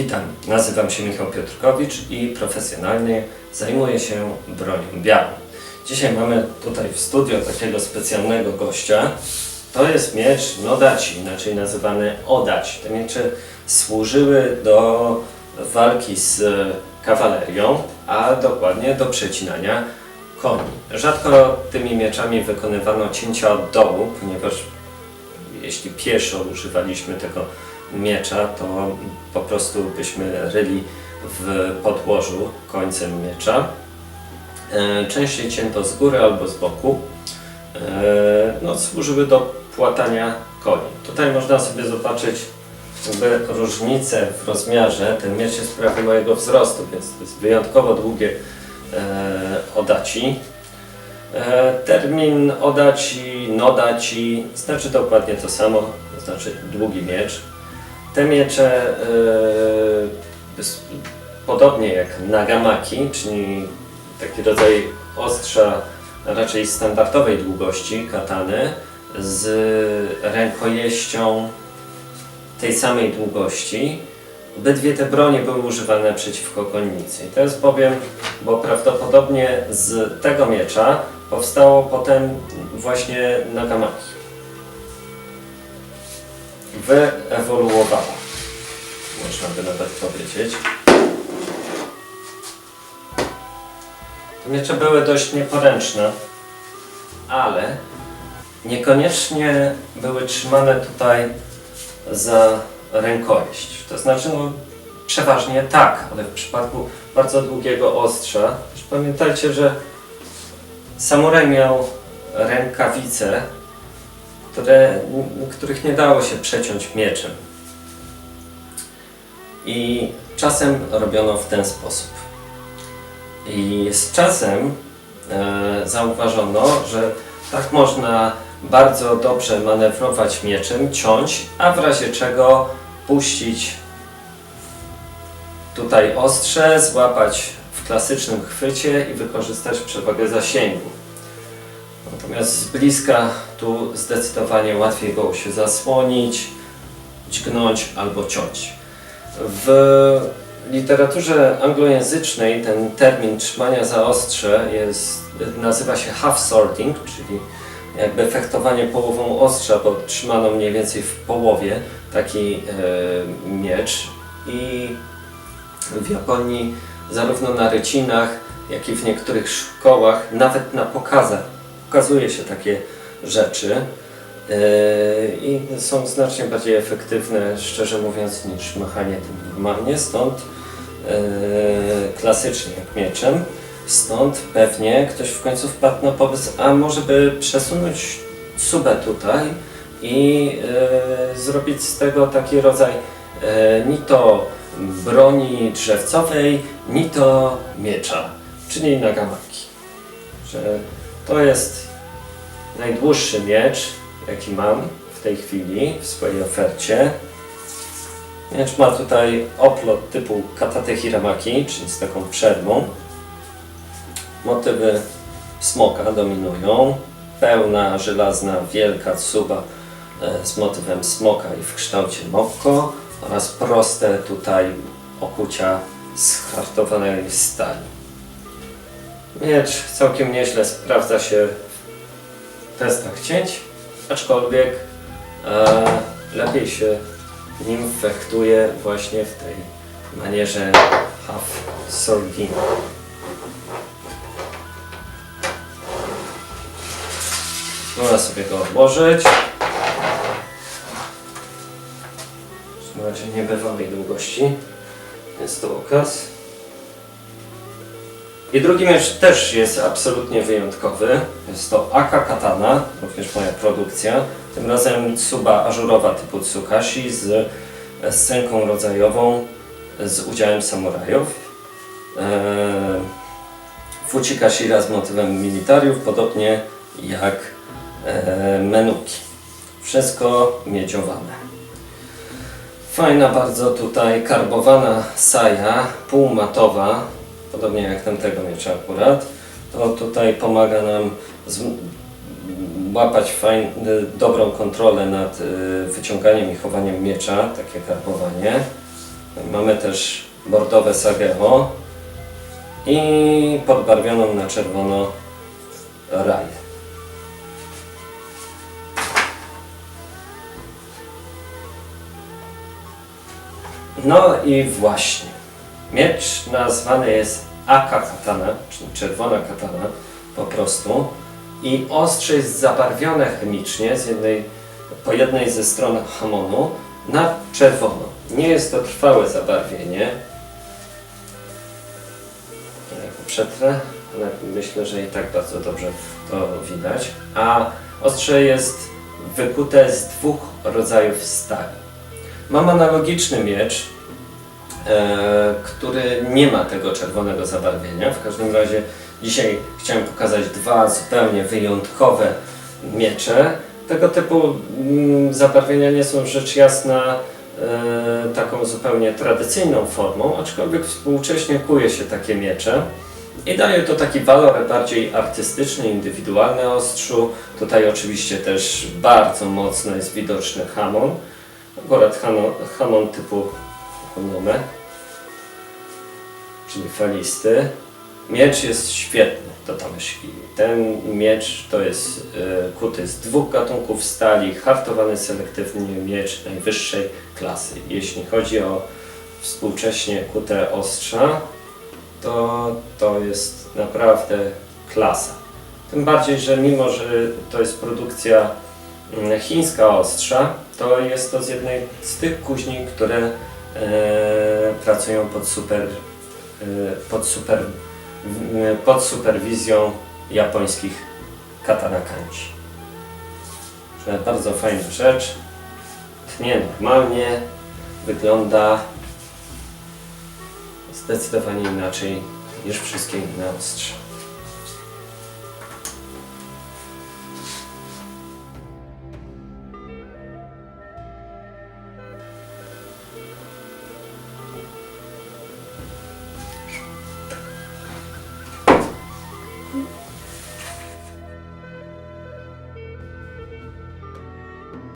Witam, nazywam się Michał Piotrkowicz i profesjonalnie zajmuję się bronią białą. Dzisiaj mamy tutaj w studio takiego specjalnego gościa. To jest miecz Nodaci, inaczej nazywany Odaci. Te miecze służyły do walki z kawalerią, a dokładnie do przecinania koni. Rzadko tymi mieczami wykonywano cięcia od dołu, ponieważ jeśli pieszo używaliśmy tego miecza, to po prostu byśmy ryli w podłożu końcem miecza. E, Częściej cięto z góry albo z boku. E, No, służyły do płatania koni. Tutaj można sobie zobaczyć jakby różnicę w rozmiarze. Ten miecz jest prawie jego wzrostu, więc to jest wyjątkowo długie e, odaci. Termin odaci, nodaci znaczy dokładnie to samo, znaczy długi miecz. Te miecze, e, podobnie jak nagamaki, czyli taki rodzaj ostrza raczej standardowej długości katany z rękojeścią tej samej długości. Obydwie te bronie były używane przeciwko konnicy. To jest bowiem, bo prawdopodobnie z tego miecza powstało potem właśnie nagamaki. Wyewoluowała, można by nawet powiedzieć. Miecze były dość nieporęczne, ale niekoniecznie były trzymane tutaj za rękojeść. To znaczy, no, przeważnie tak, ale w przypadku bardzo długiego ostrza, pamiętajcie, że samuraj miał rękawice, które, których nie dało się przeciąć mieczem. I czasem robiono w ten sposób. I z czasem e, zauważono, że tak można bardzo dobrze manewrować mieczem, ciąć, a w razie czego puścić tutaj ostrze, złapać w klasycznym chwycie i wykorzystać przewagę zasięgu. Natomiast z bliska tu zdecydowanie łatwiej go się zasłonić, dźgnąć albo ciąć. W literaturze anglojęzycznej ten termin trzymania za ostrze jest, nazywa się half swording, czyli jakby fechtowanie połową ostrza, bo trzymano mniej więcej w połowie taki e, miecz i w Japonii zarówno na rycinach, jak i w niektórych szkołach, nawet na pokazach pokazuje się takie rzeczy e, i są znacznie bardziej efektywne, szczerze mówiąc, niż machanie tym normalnie, stąd e, klasycznie jak mieczem. Stąd pewnie ktoś w końcu wpadł na pomysł, a może by przesunąć subę tutaj i e, zrobić z tego taki rodzaj ni to broni drzewcowej, ni to miecza, czyli nagamaki. Że to jest najdłuższy miecz, jaki mam w tej chwili w swojej ofercie. Miecz ma tutaj oplot typu katate hiramaki, czyli z taką przerwą. Motywy smoka dominują. Pełna, żelazna, wielka tsuba e, z motywem smoka i w kształcie mokko oraz proste tutaj okucia z hartowanej stali. Miecz całkiem nieźle sprawdza się w testach cięć, aczkolwiek e, lepiej się nim fechtuje właśnie w tej manierze half swording. Można sobie go odłożyć. Na razie niebywałej długości. Jest to okaz. I drugi miecz też jest absolutnie wyjątkowy. Jest to Aka Katana, również moja produkcja. Tym razem tsuba ażurowa typu Tsukashi z scenką rodzajową z udziałem samurajów. Eee, Fuchikashira z motywem militariów, podobnie jak e, menuki. Wszystko miedziowane. Fajna bardzo tutaj karbowana saja, półmatowa, podobnie jak tamtego miecza akurat. To tutaj pomaga nam łapać fajn, dobrą kontrolę nad y, wyciąganiem i chowaniem miecza, takie karbowanie. Mamy też bordowe Sageo i podbarwioną na czerwono raj. No i właśnie. Miecz nazwany jest Aka Katana, czyli czerwona katana po prostu. I ostrze jest zabarwione chemicznie z jednej, po jednej ze stron hamonu na czerwono. Nie jest to trwałe zabarwienie. Przetrę, ale myślę, że i tak bardzo dobrze to widać. A ostrze jest wykute z dwóch rodzajów stali. Mam analogiczny miecz, który nie ma tego czerwonego zabarwienia. W każdym razie dzisiaj chciałem pokazać dwa zupełnie wyjątkowe miecze. Tego typu mm, zabarwienia nie są rzecz jasna e, taką zupełnie tradycyjną formą, aczkolwiek współcześnie kuje się takie miecze. I daje to taki walor bardziej artystyczny, indywidualny ostrzu. Tutaj oczywiście też bardzo mocno jest widoczny hamon. Akurat hamon, hamon typu Honome, czyli falisty. Miecz jest świetny do tamyszki. Ten miecz to jest e, kuty z dwóch gatunków stali, hartowany selektywnie miecz najwyższej klasy. Jeśli chodzi o współcześnie kute ostrza, to to jest naprawdę klasa. Tym bardziej, że mimo, że to jest produkcja mm, chińska ostrza, to jest to z jednej z tych kuźni, które pracują pod super, e, pod super, pod superwizją japońskich katana kanji. Że Bardzo fajna rzecz. Tnie normalnie, wygląda zdecydowanie inaczej niż wszystkie inne ostrza.